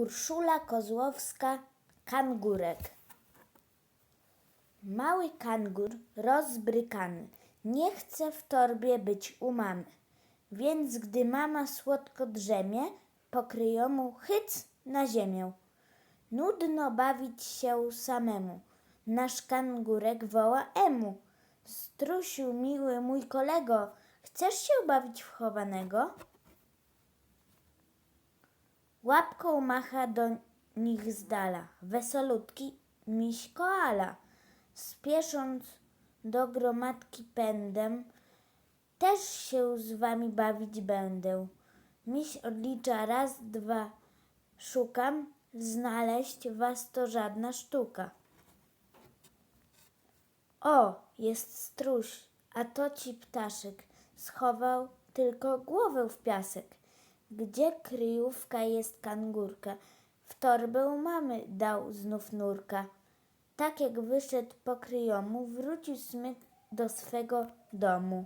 Urszula Kozłowska, kangurek. Mały kangur rozbrykany nie chce w torbie być u mamy, więc gdy mama słodko drzemie, pokryją mu hyc na ziemię. Nudno bawić się samemu. Nasz kangurek woła emu. Strusiu, miły mój kolego, chcesz się bawić w chowanego? Łapką macha do nich z dala, wesolutki miś koala. Spiesząc do gromadki pędem, też się z wami bawić będę. Miś odlicza raz, dwa, szukam, znaleźć was to żadna sztuka. O, jest struś, a to ci ptaszek schował tylko głowę w piasek. Gdzie kryjówka jest kangurka? W torbę mamy dał znów nurka. Tak jak wyszedł po kryjomu, wrócił smyk do swego domu.